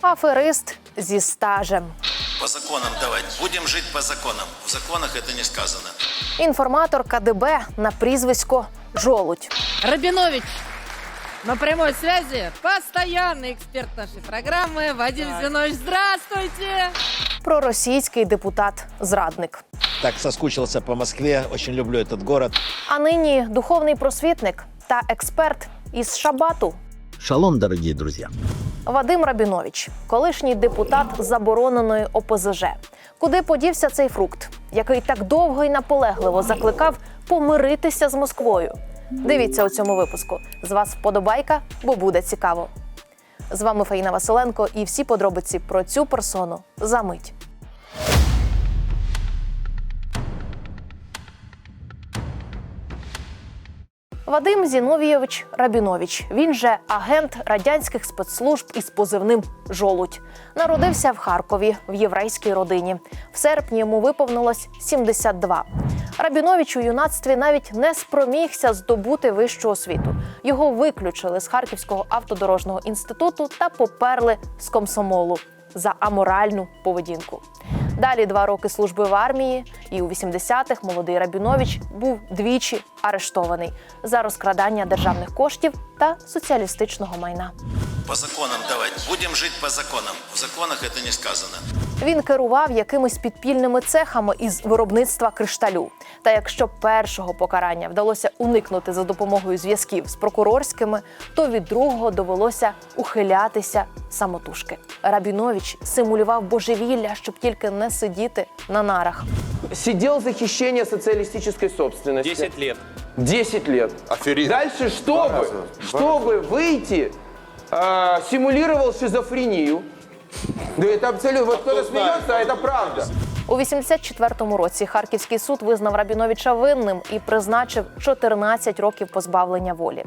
Аферист зі стажем. По законам давать. Будем жить по законам. В законах это не сказано. Інформатор КДБ на прізвисько Жолудь. Рабинович, на прямой связи постоянный эксперт нашей программы Вадим Зинович. Здравствуйте! Проросійський депутат-зрадник. Так соскучился по Москве, очень люблю этот город. А нині духовний просвітник та експерт із Шабату Шалом, дорогие друзья. Вадим Рабінович, колишній депутат забороненої ОПЗЖ. Куди подівся цей фрукт, який так довго і наполегливо закликав помиритися з Москвою? Дивіться у цьому випуску. З вас вподобайка, бо буде цікаво. З вами Фаїна Василенко і всі подробиці про цю персону за мить. Вадим Зіновійович Рабінович. Він же агент радянських спецслужб із позивним Жолудь. Народився в Харкові в єврейській родині. В серпні йому виповнилось 72. Рабінович у юнацтві навіть не спромігся здобути вищу освіту. Його виключили з Харківського автодорожного інституту та поперли з комсомолу за аморальну поведінку. Далі два роки служби в армії, і у 80-х молодий Рабінович був двічі арештований за розкрадання державних коштів та соціалістичного майна. По законам давайте Будем жити по законам. В законах це не сказано. Він керував якимись підпільними цехами із виробництва кришталю. Та якщо першого покарання вдалося уникнути за допомогою зв'язків з прокурорськими, то від другого довелося ухилятися самотужки. Рабінович симулював божевілля, щоб тільки не сидіти на нарах. Сидел за хищение социалистической собственности. 10 лет. 10 лет. Аферист. Дальше, чтобы, раза. Два чтобы выйти, а, симулировал шизофрению. Да это абсолютно... Вот кто-то смеется, а это правда. У 84-му році Харківський суд визнав Рабіновича винним і призначив 14 років позбавлення волі.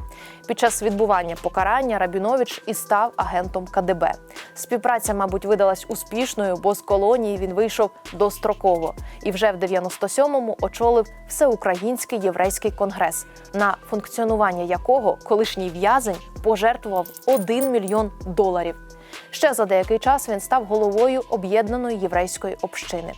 Під час відбування покарання Рабінович і став агентом КДБ. Співпраця, мабуть, видалась успішною, бо з колонії він вийшов достроково і вже в 97-му очолив всеукраїнський єврейський конгрес, на функціонування якого колишній в'язень пожертвував 1 мільйон доларів. Ще за деякий час він став головою об'єднаної єврейської общини.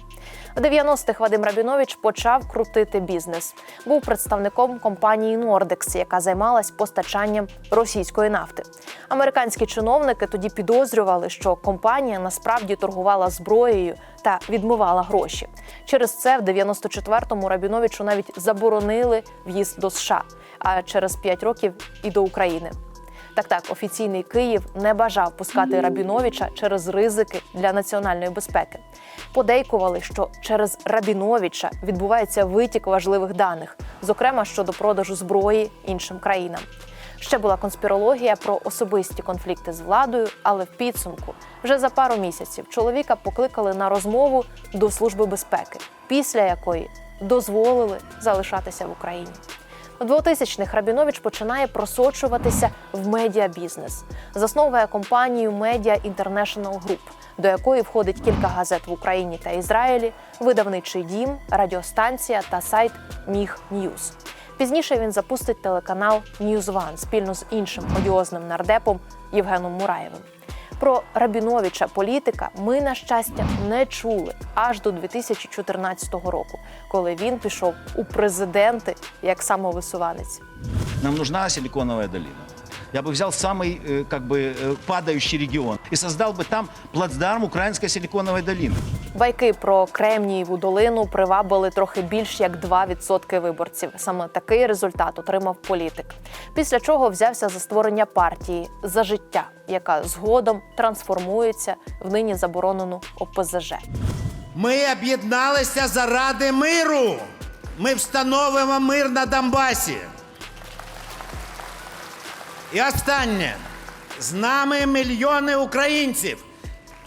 В 90-х Вадим Рабінович почав крутити бізнес. Був представником компанії Нордекс, яка займалась постачанням російської нафти. Американські чиновники тоді підозрювали, що компанія насправді торгувала зброєю та відмивала гроші. Через це в 94-му Рабіновичу навіть заборонили в'їзд до США, а через 5 років і до України. Так, так, офіційний Київ не бажав пускати Рабіновича через ризики для національної безпеки. Подейкували, що через Рабіновича відбувається витік важливих даних, зокрема щодо продажу зброї іншим країнам. Ще була конспірологія про особисті конфлікти з владою, але в підсумку вже за пару місяців чоловіка покликали на розмову до Служби безпеки, після якої дозволили залишатися в Україні. У 2000-х Рабінович починає просочуватися в медіабізнес. Засновує компанію Media International Group, до якої входить кілька газет в Україні та Ізраїлі, видавничий дім, радіостанція та сайт Міг Ньюз. Пізніше він запустить телеканал News One спільно з іншим одіозним нардепом Євгеном Мураєвим. Про Рабіновича політика ми, на щастя, не чули аж до 2014 року, коли він пішов у президенти як самовисуванець. Нам нужна силиконовая долина. Я бы взял самый э, как бы э, падающий регион и создал бы там плацдарм украинской силиконовой долины. Байки про Кремнієву долину привабили трохи більш як 2% виборців. Саме такий результат отримав політик. Після чого взявся за створення партії за життя, яка згодом трансформується в нині заборонену ОПЗЖ. Ми об'єдналися заради миру. Ми встановимо мир на Донбасі. І останнє. З нами мільйони українців.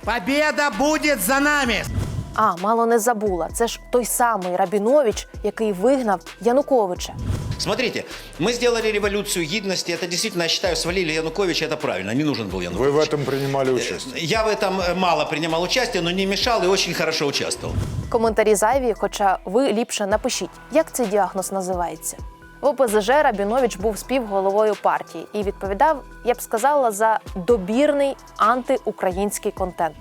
Побєда буде за нами. А мало не забула. Це ж той самий Рабінович, який вигнав Януковича. Смотрите, мы сделали революцию гидности. Это действительно, я считаю, свалили Януковича. Это правильно. Не нужен был Янукович. Вы в этом принимали участие? Я в этом э, мало принимал участие, но не мешал и очень хорошо участвовал. Коментарі зайві, хоча ви ліпше напишіть, як цей діагноз називається. ОПЗЖ Рабінович був співголовою партії і відповідав, я б сказала, за добірний антиукраїнський контент.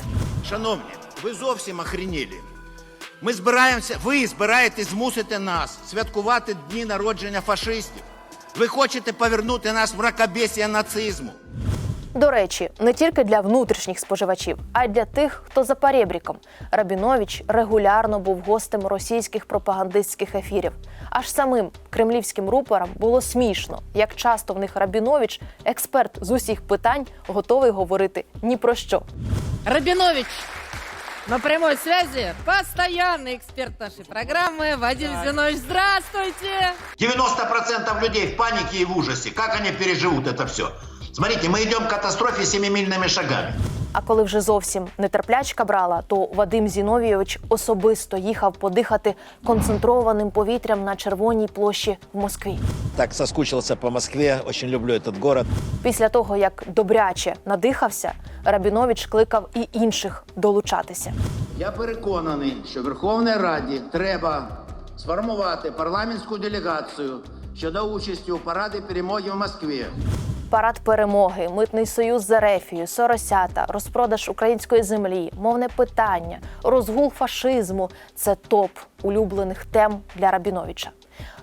Шановні, ви зовсім охренілі. Ми збираємося, ви збираєтесь змусити нас святкувати дні народження фашистів. Ви хочете повернути нас в ракобесія нацизму. До речі, не тільки для внутрішніх споживачів, а й для тих, хто за перебріком. Рабінович регулярно був гостем російських пропагандистських ефірів. Аж самим кремлівським рупорам було смішно, як часто в них Рабінович, експерт з усіх питань, готовий говорити ні про що. Рабинович на прямой связи постоянный эксперт нашей программы Вадим Зинович. Здравствуйте! 90% людей в панике и в ужасе. Как они переживут это все? Смотрите, мы идем к катастрофе семимильными шагами. А коли вже зовсім нетерплячка брала, то Вадим Зіновійович особисто їхав подихати концентрованим повітрям на червоній площі в Москві. Так соскучился по Москве, очень люблю этот город. Після того, як добряче надихався, Рабінович кликав і інших долучатися. Я переконаний, що Верховній Раді треба сформувати парламентську делегацію щодо участі у параді перемоги в Москві. Парад перемоги, митний союз з Ерефією, Соросята, розпродаж української землі, мовне питання, розгул фашизму це топ улюблених тем для Рабіновича.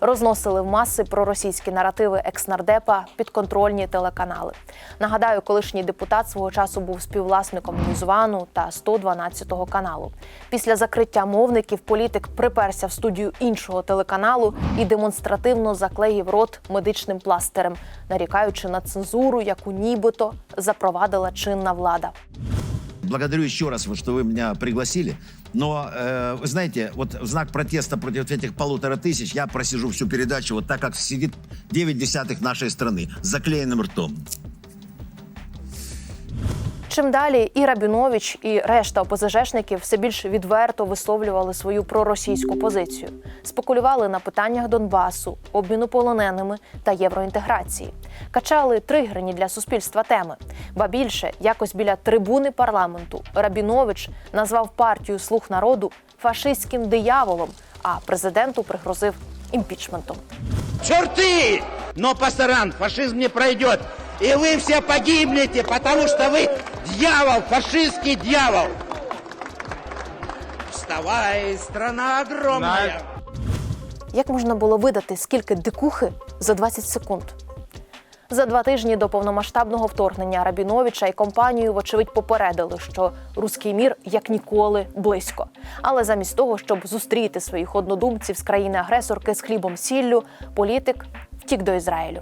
Розносили в маси проросійські наративи екснардепа підконтрольні телеканали. Нагадаю, колишній депутат свого часу був співвласником Ньюзвану та 112 каналу. Після закриття мовників політик приперся в студію іншого телеканалу і демонстративно заклеїв рот медичним пластирем, нарікаючи на цензуру, яку нібито запровадила чинна влада. Благодарю еще раз, что вы меня пригласили. Но, э, вы знаете, вот в знак протеста против этих полутора тысяч я просижу всю передачу вот так, как сидит 9 десятых нашей страны, с заклеенным ртом. Чим далі і Рабінович, і решта ОПЗЖшників все більш відверто висловлювали свою проросійську позицію, спекулювали на питаннях Донбасу, обміну полоненими та євроінтеграції, качали тригерні для суспільства теми. Ба більше, якось біля трибуни парламенту Рабінович назвав партію Слуг народу фашистським дияволом, а президенту пригрозив імпічментом. Черты! Но, пасаран, фашизм не пройдет. И вы все погибнете, потому что вы дьявол, фашистский дьявол. Вставай, страна огромная. Як можна було видати скільки дикухи за 20 секунд? За два тижні до повномасштабного вторгнення Рабіновича і компанію, вочевидь, попередили, що руський мір як ніколи близько. Але замість того, щоб зустріти своїх однодумців з країни-агресорки з хлібом сіллю, політик втік до Ізраїлю.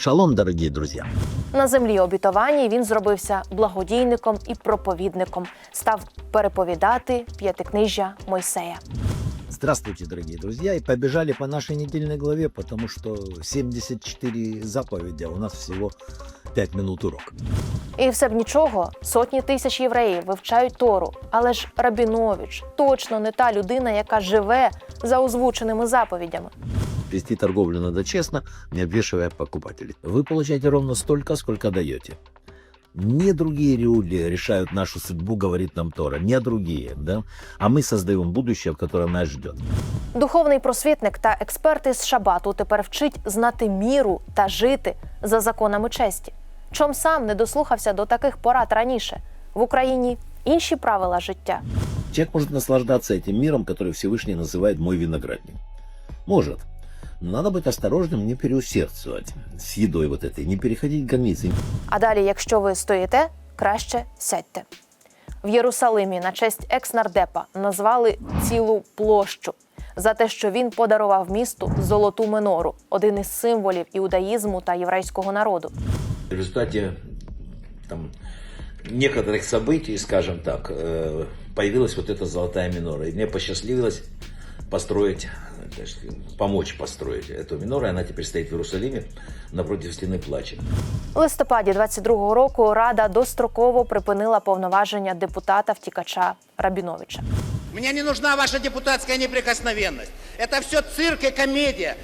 Шалом, дорогие друзья. На землі обітованій він зробився благодійником і проповідником, став переповідати п'ятикнижжя Мойсея. Здравствуйте, дорогие друзья. И побежали по нашей недельной главе, потому что 74 заповеди, а у нас всего 5 минут урок. І все б нічого, сотні тисяч євреїв вивчають Тору. Але ж Рабінович точно не та людина, яка живе за озвученими заповідями. Вести торговлю надо честно, не обвешивая покупателей. Вы получаете ровно столько, сколько даете. Не другие люди решают нашу судьбу, говорит нам Тора. Не другие, да? А мы создаем будущее, в котором нас ждет. Духовний просвітник та експерт із Шабату тепер вчить знати міру та жити за законами честі. Чом сам не дослухався до таких порад раніше? В Україні інші правила життя. Человек может наслаждаться этим миром, который Всевышний называет «мой виноградник». Может. Но надо быть осторожным, не переусердствовать с едой вот этой, не переходить границы, А далі, якщо ви стоїте, краще сядьте. В Єрусалимі на честь екс-нардепа назвали цілу площу за те, що він подарував місту золоту минору, один із символів іудаїзму та єврейського народу. В результате там, некоторых событий, скажем так, э, появилась вот эта золотая минора. И мне посчастливилось построить, то есть, помочь построить эту минору. И она теперь стоит в Иерусалиме напротив стены плача. У листопаді 22-го року Рада достроково припинила повноваження депутата втікача Рабіновича. Мне не нужна ваша депутатская неприкосновенность. Это все цирк и комедия.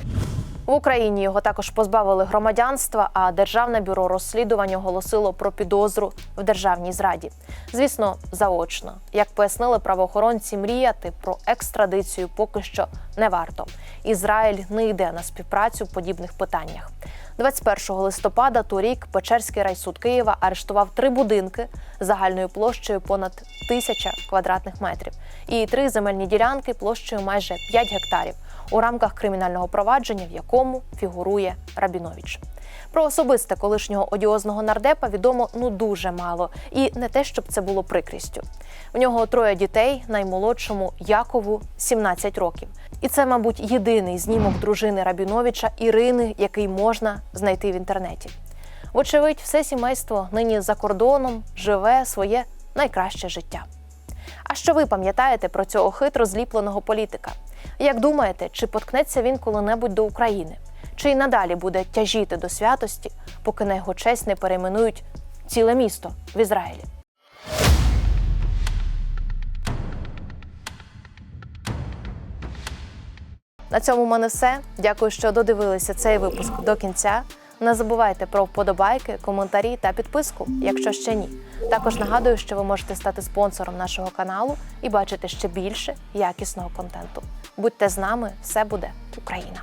В Україні його також позбавили громадянства, а Державне бюро розслідувань оголосило про підозру в державній зраді. Звісно, заочно. Як пояснили правоохоронці, мріяти про екстрадицію поки що не варто. Ізраїль не йде на співпрацю в подібних питаннях. 21 листопада торік Печерський райсуд Києва арештував три будинки загальною площею понад тисяча квадратних метрів і три земельні ділянки площею майже 5 гектарів у рамках кримінального провадження, в якому фігурує Рабінович. Про особисте колишнього одіозного нардепа відомо ну дуже мало, і не те, щоб це було прикрістю. В нього троє дітей, наймолодшому Якову 17 років. І це, мабуть, єдиний знімок дружини Рабіновича Ірини, який можна знайти в інтернеті. Вочевидь, все сімейство нині за кордоном живе своє найкраще життя. А що ви пам'ятаєте про цього хитро зліпленого політика? Як думаєте, чи поткнеться він коли-небудь до України? Чи й надалі буде тяжіти до святості, поки на його честь не перейменують ціле місто в Ізраїлі? На цьому в мене все. Дякую, що додивилися цей випуск до кінця. Не забувайте про вподобайки, коментарі та підписку, якщо ще ні. Також нагадую, що ви можете стати спонсором нашого каналу і бачити ще більше якісного контенту. Будьте з нами, все буде Україна!